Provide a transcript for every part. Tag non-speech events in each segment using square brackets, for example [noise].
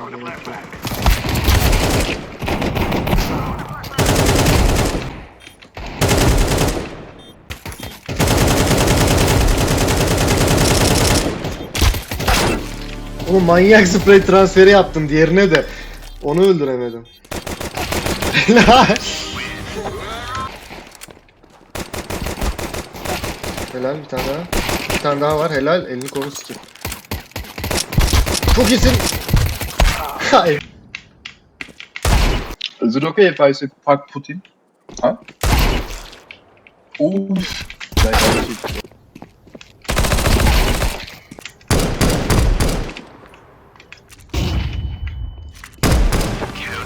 Oğlum manyak sprey transferi yaptım diğerine de. Onu öldüremedim. Helal. Helal bir tane daha. Bir tane daha var helal. Elini kolu sikip. Çok iyisin. Hayır. Is it okay if I say fuck Putin? Shit.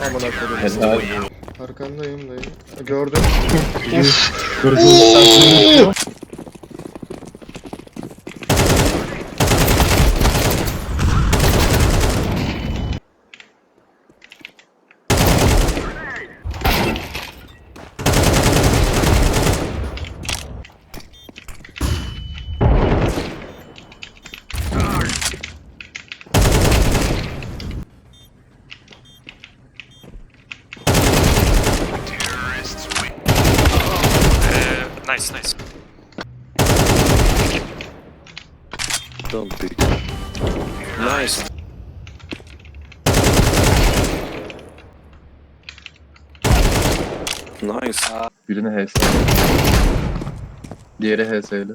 Amına koyayım. Helal. Arkandayım dayı. Gördüm. Uh, [laughs] nice, nice. Don't pick. Nice. Nice. Birini HS. Diğeri HS'li.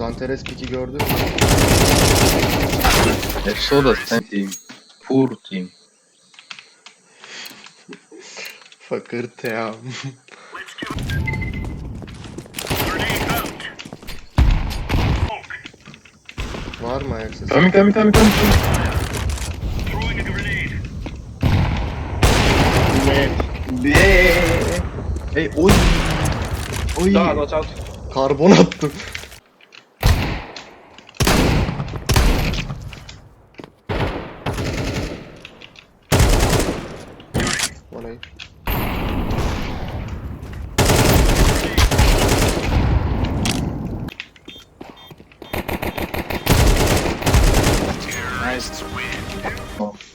Zanteres piki gördün mü? Hepsi o da sen team. Poor team. Fakir team. Var mı ayak sesi? Coming, coming, coming. Be. Hey, oy. Oy. Da, watch out. Karbon attım. İyi.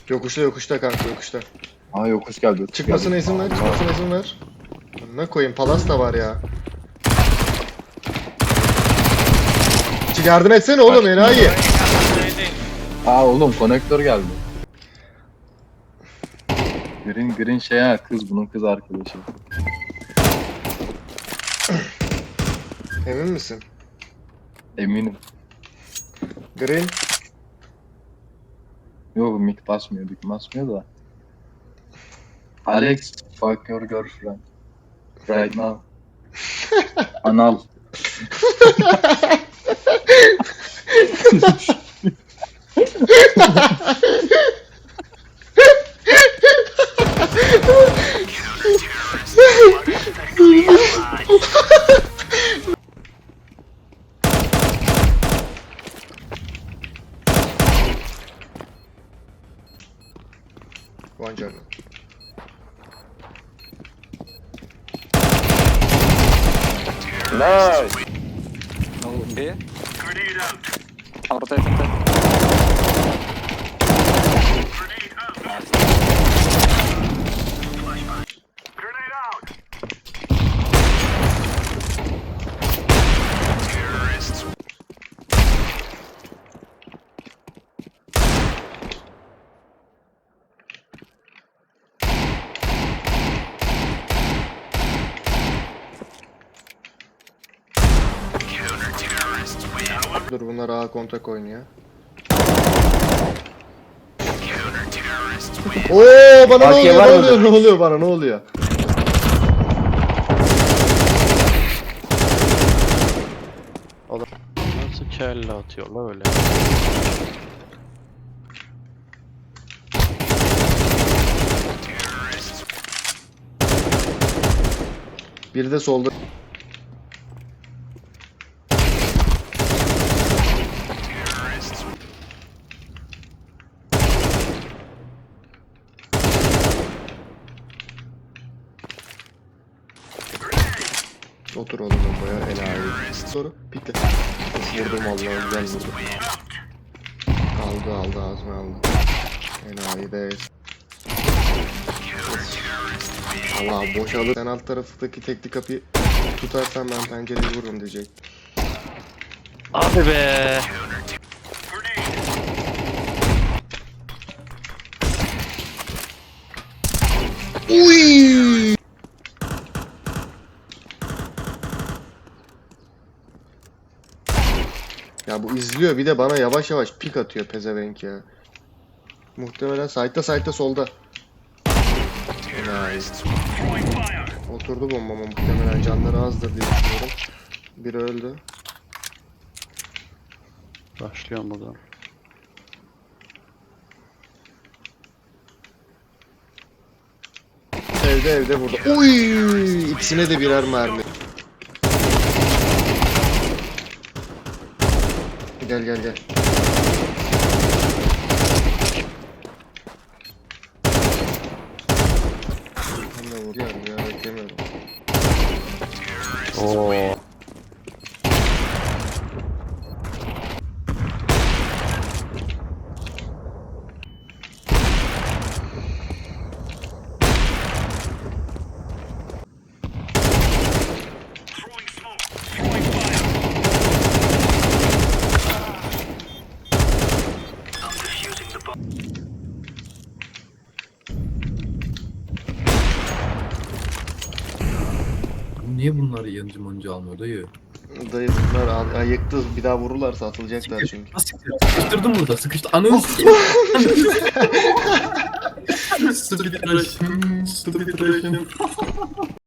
Yokuşta yokuşta kanka yokuşta. Aa yokuş geldi. Çıkmasına izin ver, çıkmasına izin ver. Ne koyayım, palas da var ya. Yardım etsene oğlum enayi. Aa oğlum konektör geldi. Green Green şey ha kız bunun kız arkadaşı. Emin misin? Eminim. Green. Yok mik basmıyor, mik basmıyor da. Alex, fuck your girlfriend. Right now. [laughs] Anal. [laughs] Nice. B. I'll rotate, rotate. Bunlar ağa kontak oynuyor. Oo bana ne AK oluyor? var Ne mı? oluyor? Ne oluyor bana? Ne oluyor? Nasıl kelle atıyor la öyle? Biri de solda. Otur oğlum bombaya. Sonra pikle. Of, vurdum vallahi güzel vurdum. Aldı aldı ağzına aldı. Enayi de. Allah boşalır. Sen alt taraftaki tekli kapıyı tutarsan ben pencereyi vururum diyecek. Abi be. Uy! Ya bu izliyor bir de bana yavaş yavaş pik atıyor pezevenk ya. Muhtemelen site'da site'da solda. Oturdu bombama muhtemelen canları azdır diye düşünüyorum. Biri öldü. Başlıyorum buradan. Evde evde burada. Uy! İkisine de birer mermi. Gel gel gel. Ben de vuruyorum ya beklemiyorum. Oo. Bunlar yancı mancı almıyor dayı? Dayı bunlar ay- ayıktı bir daha vururlarsa atılacaklar çünkü. Nasıl Sıkıştırdım burada sıkıştı. Ananı. [laughs] Stupid Russian, stupid Russian.